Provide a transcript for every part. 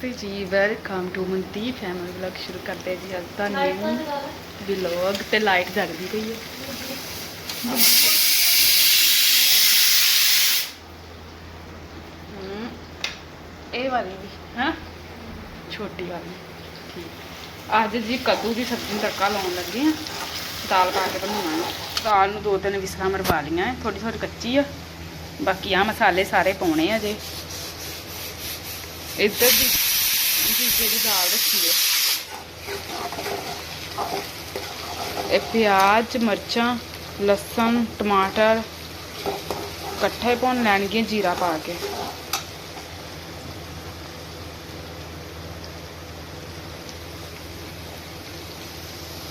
ਨਮਸਤੇ ਜੀ welcome to ਮਨਤੀ family vlog ਸ਼ੁਰੂ ਕਰਦੇ ਜੀ। ਅੱਜ ਦਾ ਨਿਊ ਵਲੌਗ ਤੇ ਲਾਈਟ ਜਗਦੀ ਪਈ ਹੈ। ਇਹ ਵਾਲੀ ਵੀ ਹਾਂ? ਛੋਟੀ ਵਾਲੀ ਠੀਕ। ਅੱਜ ਜੀ ਕੱਦੂ ਦੀ ਸਬਜ਼ੀ ਨੂੰ ਤੜਕਾ ਲਾਉਣ ਲੱਗੇ ਆ ਦਾਲ ਪਾ ਕੇ ਬਣਾਉਣਾ ਦਾਲ ਨੂੰ ਦੋ ਤਿੰਨ ਵਿਸਲਾਂ ਮਰਵਾ ਲਈਆਂ ਥੋੜੀ ਥੋੜੀ ਕੱਚੀ ਆ। ਬਾਕੀ ਆ ਮਸਾਲੇ ਸਾਰੇ ਪਾਉਣੇ ਆ ਜੇ। ਇੱਧਰ ਦੀ ਜੀਜੇ ਦੀ ਦਾਲ ਰੱਖੀ ਹੈ ਇਹ ਪਿਆਜ਼, ਮਿਰਚਾਂ, ਲਸਣ, ਟਮਾਟਰ ਇਕੱਠੇ ਭੁੰਨ ਲੈਣਗੇ ਜੀਰਾ ਪਾ ਕੇ।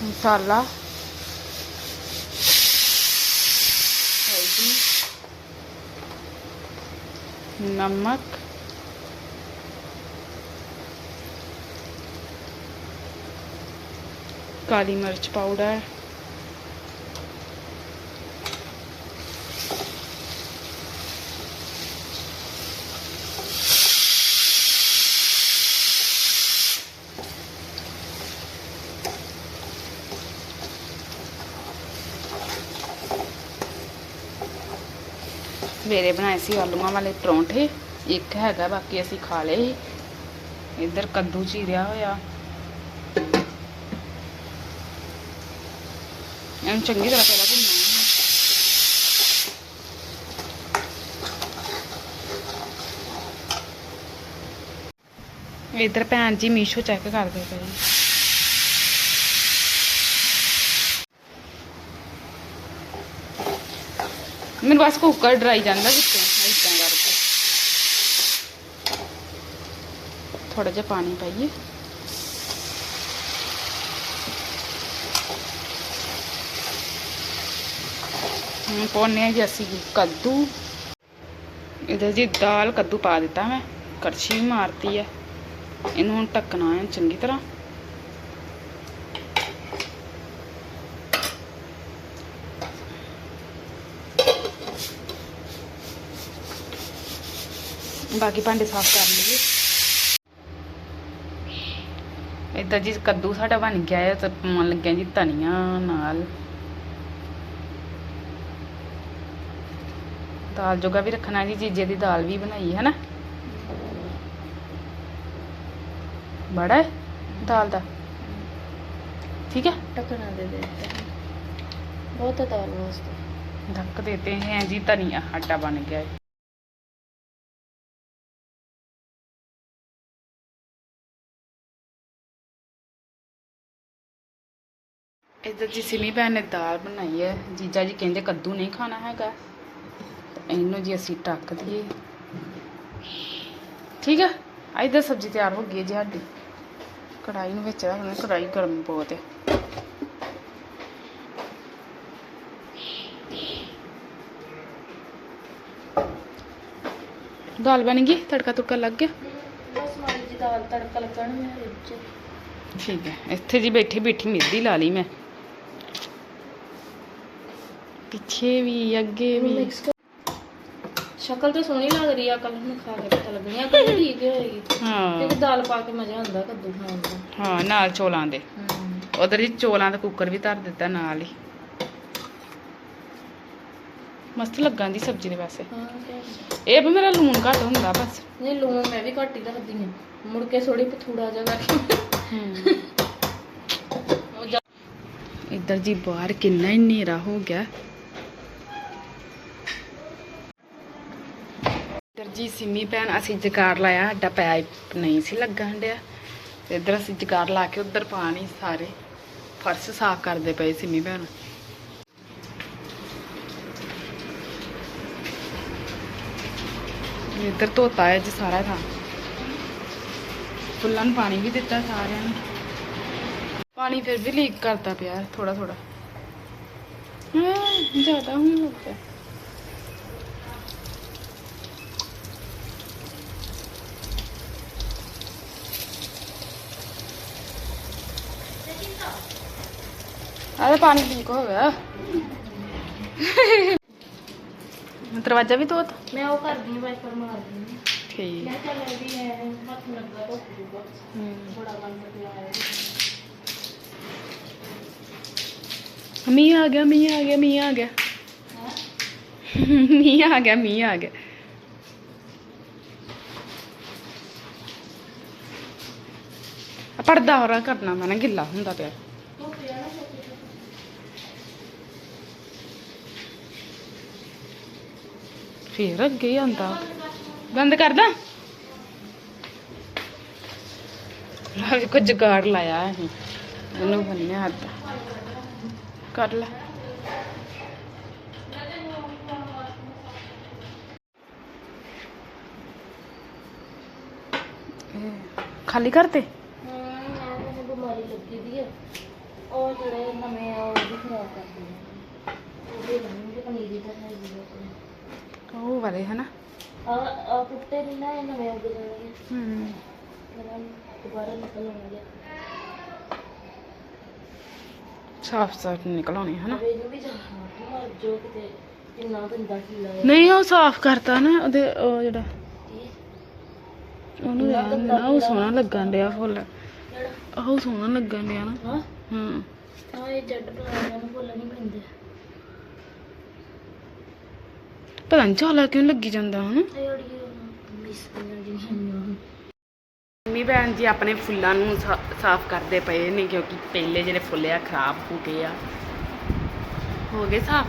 ਮਸਾਲਾ। ਹਲਦੀ। ਨਮਕ ਕਾਲੀ ਮਿਰਚ ਪਾਊਡਰ ਸਵੇਰੇ ਬਣਾਏ ਸੀ ਆਲੂਆਂ ਵਾਲੇ ਪਰੌਂਠੇ ਇੱਕ ਹੈਗਾ ਬਾਕੀ ਅਸੀਂ ਖਾ ਲਏ ਸੀ। ਇੱਧਰ ਕੱਦੂ ਚੀਰਿਆ ਹੋਇਆ ਇਹਨੂੰ ਚੰਗੀ ਤਰ੍ਹਾਂ ਪਹਿਲਾਂ ਭੁੰਨਣਾ ਹੈ ਇੱਧਰ ਭੈਣ ਜੀ ਮੀਸ਼ੋ ਚੈੱਕ ਕਰਦੇ ਪਏ ਮੈਨੂੰ ਬਸ ਕੁੱਕਰ ਡਰਾਈ ਜਾਂਦਾ ਵਿੱਚੋਂ ਇਦਾਂ ਕਰਕੇ ਥੋੜਾ ਜਿਹਾ ਪਾਣੀ ਪਾਈਏ ਹੁਣ ਪਾਉਣੇ ਆ ਜੀ ਅਸੀਂ ਕੱਦੂ। ਇਹਦੇ ਜੀ ਦਾਲ, ਕੱਦੂ ਪਾ ਦਿੱਤਾ ਮੈਂ। ਕੜਛੀ ਵੀ ਮਾਰਤੀ ਹੈ ਇਹਨੂੰ ਹੁਣ ਢੱਕਣਾ ਹੈ ਚੰਗੀ ਤਰ੍ਹਾਂ। ਬਾਕੀ ਭਾਂਡੇ ਸਾਫ਼ ਕਰ ਲਈਏ। ਇਦਾਂ ਜੀ ਕੱਦੂ ਸਾਡਾ ਬਣ ਗਿਆ ਹੈ ਤੇ ਪਾਉਣ ਲੱਗਿਆ ਜੀ ਧਨੀਆ ਨਾਲ। दाल जोगा भी रखना जी जीजे की दाल भी बनाई है ना? बड़ा है दाल का ठीक है? ढकना दे देते बहुत है दाल ढक देते हैं जी धनिया आटा बन गया है। इधर जी सिमी भैन ने दाल बनाई है। जीजा जी कहते कद्दू नहीं खाना हैगा। ਇਹਨੂੰ ਜੀ ਅਸੀਂ ਟੱਕ ਦਈਏ। ਠੀਕ ਹੈ ਇਧਰ ਸਬਜ਼ੀ ਤਿਆਰ ਹੋ ਗਈ ਜੀ ਸਾਡੀ। ਕੜਾਈ ਨੂੰ ਵਿੱਚ ਰੱਖਣਾ ਕੜਾਈ ਗਰਮ ਬਹੁਤ ਹੈ। ਦਾਲ ਬਣ ਗਈ? ਤੜਕਾ ਤੁੜਕਾ ਲੱਗ ਗਿਆ? ਬਸ ਮਾਰੀ ਜੀ ਦਾਲ ਤੜਕਾ ਲੱਗਣ ਵਿੱਚ। ਠੀਕ ਹੈ। ਇੱਥੇ ਜੀ ਬੈਠੀ ਬੈਠੀ ਮਿੱਦੀ ਲਾ ਲਈ ਮੈਂ। ਪਿੱਛੇ ਵੀ ਅੱਗੇ ਵੀ। ਸ਼ਕਲ ਤੇ ਸੋਹਣੀ ਲੱਗ ਰਹੀ ਆ ਕੱਲ ਨੂੰ ਖਾ ਕੇ ਪਤਾ ਲੱਗਣੀ ਆ ਠੀਕ ਹੀ ਹੋਏਗੀ। ਹਾਂ। ਕਿਉਂਕਿ ਦਾਲ ਪਾ ਕੇ ਮਜ਼ਾ ਆਉਂਦਾ ਕੱਦੂ ਖਾਣ ਦਾ। ਹਾਂ ਨਾਲ ਚੋਲਾਂ ਦੇ। ਉਧਰ ਜੀ ਚੋਲਾਂ ਦਾ ਕੁੱਕਰ ਵੀ ਧਰ ਦਿੱਤਾ ਨਾਲ ਹੀ। ਮਸਤ ਲੱਗਾਂ ਦੀ ਸਬਜ਼ੀ ਦੇ ਵੈਸੇ। ਹਾਂ ਇਹ ਵੀ ਮੇਰਾ ਲੂਣ ਘੱਟ ਹੁੰਦਾ ਬਸ। ਨਹੀਂ ਲੂਣ ਮੈਂ ਵੀ ਘੱਟ ਹੀ ਰੱਖਦੀ ਹਾਂ। ਮੁੜ ਕੇ ਥੋੜੀ ਪਥੂੜਾ ਜਿਹਾ ਕਰਕੇ। ਉਹ ਇੱਧਰ ਜੀ ਬਾਹਰ ਕਿੰਨਾ ਹੀ ਹਨੇਰਾ ਹੋ ਗਿਆ। ਜੀ ਸਿੰਮੀ ਭੈਣ, ਅਸੀਂ ਜਗਾੜ ਲਾਇਆ, ਸਾਡਾ ਪਾਈਪ ਨਹੀਂ ਸੀ ਲੱਗਣ ਡਿਆ। ਤੇ ਇੱਧਰ ਅਸੀਂ ਜਗਾੜ ਲਾ ਕੇ ਉੱਧਰ ਪਾਣੀ ਸਾਰੇ ਫਰਸ਼ ਸਾਫ਼ ਕਰਦੇ ਪਏ ਸਿੰਮੀ ਭੈਣ। ਇੱਧਰ ਧੋਤਾ ਹੈ ਜੀ ਸਾਰਾ ਥਾਂ ਫੁੱਲਾਂ ਨੂੰ ਪਾਣੀ ਵੀ ਦਿੱਤਾ ਸਾਰਿਆਂ ਨੂੰ। ਪਾਣੀ ਫਿਰ ਵੀ ਲੀਕ ਕਰਦਾ ਪਿਆ ਥੋੜਾ ਥੋੜਾ ਹਾਂ ਜ਼ਿਆਦਾ ਹੋਣ ਲੱਗਦਾ ਆਹ ਪਾਣੀ ਲੀਕ ਹੋ ਗਿਆ। ਦਰਵਾਜ਼ਾ ਵੀ ਧੋਤਾ ਮੈਂ ਉਹ ਕਰਦੀ ਹਾਂ ਵਾਈਪਰ ਮਾਰਦੀ ਹਾਂ। ਠੀਕ। ਮੈਂ ਚੱਲ ਇਹਦੀ ਹੈ ਹੱਥ ਲੱਗਾ ਬੜਾ ਮਨ ਪਿਆ ਹੈ। ਮੀਂਹ ਆ ਗਿਆ ਮੀਂਹ ਆ ਗਿਆ ਮੀਂਹ ਆ ਗਿਆ। ਮੀਂਹ ਆ ਗਿਆ ਮੀਂਹ ਆ ਗਿਆ। ਪਰਦਾ ਹੋਰਾ ਕਰਨਾ ਮੈਂ ਨਾ ਗਿੱਲਾ ਹੁੰਦਾ ਪਿਆ। ਫੇਰ ਅੱਗੇ ਹੀ ਆਂਦਾ ਬੰਦ ਕਰਦਾ। ਲਾ ਵੀ ਜਗਾੜ ਲਾਇਆ ਅਸੀਂ ਉਹਨੂੰ ਬੰਨਿਆ ਹੱਥ। ਕਰ ਲੈ। ਖਾਲੀ ਕਰਤੇ ਬਿਮਾਰੀ ਲੱਗੀ ਦੀ ਆ ਉਹ ਜਿਹੜੇ ਨਵੇਂ ਉਹ ਵੀ ਖਰਾਬ ਕਰਦੇ ਨੇ ਉਹਦੇ ਬਣਨਗੇ ਪਨੀਰੀ ਦਾ ਹੈ ਜੀ ਉਹ ਵਾਲੇ ਹਨਾ? ਆ ਟੁੱਟੇ ਨਹੀਂ ਨਾ ਇਹ ਨਵੇਂ ਉੱਗ ਜਾਣਗੇ ਹੂੰ। ਇਹਨਾਂ ਦੁਬਾਰਾ ਨਿਕਲ ਆਉਣਗੇ ਸਾਫ਼ ਸਾਫ਼ ਨਿਕਲ ਆਉਣੇ ਹਨਾ ਇਹਨੂੰ ਵੀ ਜਾਣਾ ਮਰ ਜੋ ਕਿਤੇ ਕਿੰਨਾ ਗੰਦਾ ਕੀਲਾ ਹੈ। ਨਹੀਂ ਉਹ ਸਾਫ਼ ਕਰਤਾ ਨਾ ਉਹਦੇ ਉਹ ਜਿਹੜਾ ਉਹਨੂੰ ਰਹਿਣ ਦੇ ਨਾ ਉਹ ਸੋਹਣਾ ਲੱਗਣ ਡਿਆ ਫੁੱਲ। ਉਹ ਸੋਹਣਾ ਲੱਗਣ ਡਿਆ ਨਾ। ਹਾਂ। ਹੂੰ। ਇਹ ਜੱਟ ਪਲਾਜ਼ਾ ਨੂੰ ਭੁੱਲ ਨਹੀਂ ਪੈਂਦੇ। ਪਤਾ ਨਹੀਂ ਚਾਲਾ ਕਿਉਂ ਲੱਗੀ ਜਾਂਦਾ ਹਨ? ਮੰਮੀ ਭੈਣ ਜੀ ਆਪਣੇ ਫੁੱਲਾਂ ਨੂੰ ਸਾਫ਼ ਕਰਦੇ ਪਏ ਨੇ ਕਿਉਂਕਿ ਪਹਿਲੇ ਜਿਹੜੇ ਫੁੱਲ ਆ ਖਰਾਬ ਹੋ ਗਏ ਆ। ਹੋ ਗਏ ਸਾਫ਼?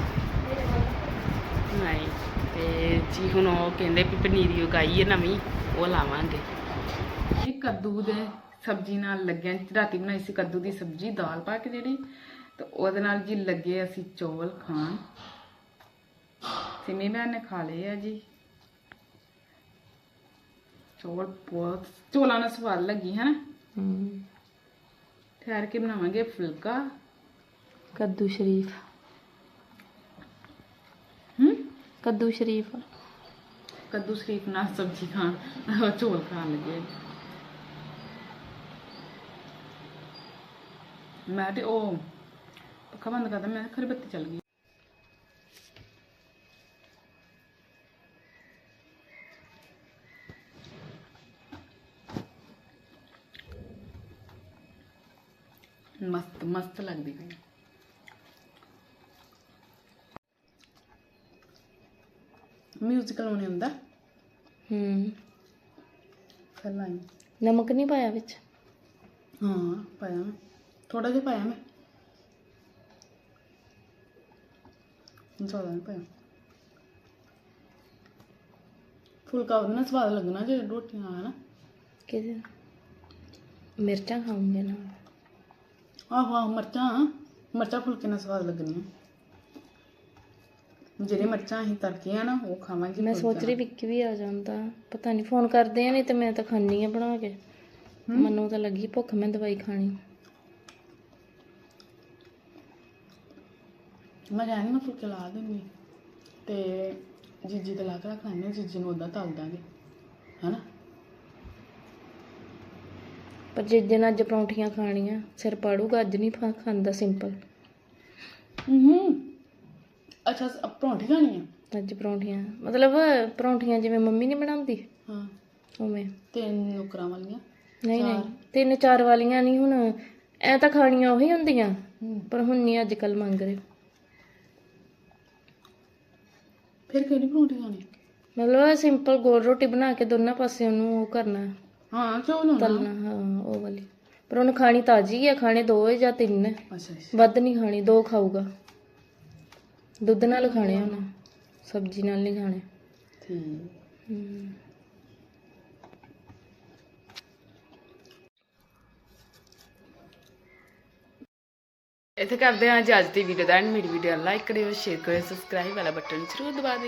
ਨਹੀਂ ਤੇ ਜੀ ਹੁਣ ਉਹ ਕਹਿੰਦੇ ਵੀ ਪਨੀਰੀ ਉਗਾਈ ਹੈ ਨਵੀਂ ਉਹ ਲਾਵਾਂਗੇ। ਇਹ ਕੱਦੂ ਦੇ ਸਬਜ਼ੀ ਨਾਲ ਲੱਗਿਆ ਰਾਤੀ ਬਣਾਈ ਸੀ ਕੱਦੂ ਦੀ ਸਬਜ਼ੀ ਦਾਲ ਪਾ ਕੇ ਜਿਹੜੀ ਤੇ ਉਹਦੇ ਨਾਲ ਜੀ ਲੱਗੇ ਅਸੀਂ ਚੌਲ ਖਾਣ। ਸਿਮੀ ਭੈਣ ਨੇ ਖਾ ਲਏ ਆ ਜੀ। ਚੌਲ ਬਹੁਤ ਚੌਲਾਂ ਨਾਲ ਸਵਾਦ ਲੱਗੀ ਹੈ ਨਾ ਹੂੰ। ਠਹਿਰ ਕੇ ਬਣਾਵਾਂਗੇ ਫੁਲਕਾ। ਕੱਦੂ ਸ਼ਰੀਫ। ਹੂੰ? ਕੱਦੂ ਸ਼ਰੀਫ। ਕੱਦੂ ਸ਼ਰੀਫ ਨਾਲ ਸਬਜ਼ੀ ਖਾਣ ਉਹ ਚੌਲ ਖਾਣ ਲੱਗੇ। ਮੈਂ ਤੇ ਉਹ ਪੱਖਾ ਬੰਦ ਕਰਦਾ ਮੈਂ ਖਰੀ ਬੱਤੀ ਚੱਲ ਗਈ। ਮਸਤ ਮਸਤ ਲੱਗਦੀ ਪਈ ਮਿਊਜ਼ਿਕ ਲਾਉਣੇ ਹੁੰਦਾ? ਹੂੰ। ਫਿਰ ਲਾਈ। ਨਮਕ ਨਹੀਂ ਪਾਇਆ ਵਿੱਚ? ਹਾਂ ਪਾਇਆ ਮੈਂ। ਥੋੜਾ ਜਿਹਾ ਪਾਇਆ ਮੈਂ। ਜ਼ਿਆਦਾ ਨਹੀਂ ਪਾਇਆ। ਫੁਲਕਾ ਉਹਦੇ ਨਾਲ ਸਵਾਦ ਲੱਗਣਾ ਜੇ ਰੋਟੀਆਂ ਆ ਨਾ ਕਿਹਦੇ ਮਿਰਚਾਂ ਖਾਉਂਗੇ ਨਾ? ਆਹੋ ਆਹੋ ਮਰਚਾਂ ਮਰਚਾਂ ਫੁਲਕੇ ਨਾਲ ਸਵਾਦ ਲੱਗਣੀਆਂ। ਜਿਹੜੇ ਮਰਚਾਂ ਅਸੀਂ ਤੜਕੀਆਂ ਨਾ ਉਹ ਖਾਵਾਂਗੇ ਮੈਂ ਸੋਚ ਰਹੀ ਵਿੱਕੀ ਵੀ ਆ ਜਾਂਦਾ ਪਤਾ ਨਹੀਂ ਫੋਨ ਕਰਦੇ ਆ ਨਹੀਂ ਤੇ ਮੈਂ ਤਾਂ ਖਾਣੀ ਆ ਬਣਾ ਕੇ। ਮੈਨੂੰ ਤਾਂ ਲੱਗੀ ਭੁੱਖ ਮੈਂ ਦਵਾਈ ਖਾਣੀ। ਮੈਂ ਜਾਣੀ ਮੈਂ ਫੁਲਕੇ ਲਾ ਦਿੰਦੀ। ਤੇ ਜੀਜੀ ਤੇ ਲਾ ਕੇ ਰੱਖ ਲੈਣੇ ਜੀਜੀ ਨੂੰ ਉਦਾਂ ਤਲ ਦਾਂਗੇ। ਹਨਾ? ਪਰ ਜਿਸ ਦਿਨ ਅੱਜ ਪਰੌਂਠੀਆਂ ਖਾਣੀਆਂ ਸਿਰ ਪਾੜੂਗਾ ਅੱਜ ਨਹੀਂ ਖਾ- ਖਾਂਦਾ ਸਿੰਪਲ ਹੂੰ ਅੱਛਾ ਸ- ਪਰੌਂਠੀ ਖਾਣੀ ਆ ਅੱਜ ਪਰੌਂਠੀਆਂ ਮਤਲਬ ਪਰੌਂਠੀਆਂ ਜਿਵੇਂ ਮੰਮੀ ਨਹੀਂ ਬਣਾਉਂਦੀ? ਹਾਂ। ਉਵੇਂ। ਤਿੰਨ ਨੁਕਰਾਂ ਵਾਲੀਆਂ। ਨਹੀਂ ਨਹੀਂ। ਤਿੰਨ ਚਾਰ ਵਾਲੀਆਂ ਨਹੀਂ ਹੁਣ। ਐ ਤਾਂ ਖਾਣੀਆਂ ਉਹੀ ਹੁੰਦੀਆਂ ਹੂੰ। ਪਰ ਹੁਣ ਨਹੀਂ ਅੱਜ ਕੱਲ ਮੰਗ ਰਹੇ। ਫਿਰ ਕਿਹੜੀ ਪਰੌਂਠੀ ਖਾਣੀ? ਮਤਲਬ ਸਿੰਪਲ ਗੋਲ ਰੋਟੀ ਬਣਾ ਕੇ ਦੋਨਾਂ ਪਾਸੇ ਉਹਨੂੰ ਉਹ ਕਰਨਾ। ਹਾਂ ਚੌਲ ਹੋਣਾ? ਤਲਣਾ ਹਾਂ ਉਹ ਵਾਲੀ। ਪਰ ਉਹਨੂੰ ਖਾਣੀ ਤਾਜੀ ਆ ਖਾਣੇ ਦੋ ਹੈ ਜਾਂ ਤਿੰਨ। ਹੈ ਅੱਛਾ ਅੱਛਾ। ਵੱਧ ਨਹੀਂ ਖਾਣੀ ਦੋ ਖਾਊਗਾ। ਦੁੱਧ ਨਾਲ ਖਾਣੇ ਉਹਨੇ ਸਬਜ਼ੀ ਨਾਲ ਨਹੀਂ ਖਾਣੇ। ਠੀਕ ਹਮ। ਇੱਥੇ ਕਰਦੇ ਹਾਂ ਅੱਜ ਅੱਜ ਦੀ ਵੀਡੀਓ ਦਾ ਐਂਡ ਮੇਰੀ ਵੀਡੀਓ ਲਾਈਕ ਕਰਿਓ ਸ਼ੇਅਰ ਕਰਿਓ ਸਬਸਕ੍ਰਾਈਬ ਵਾਲਾ ਬਟਨ ਜ਼ਰੂਰ ਦਬਾ ਦਿਓ।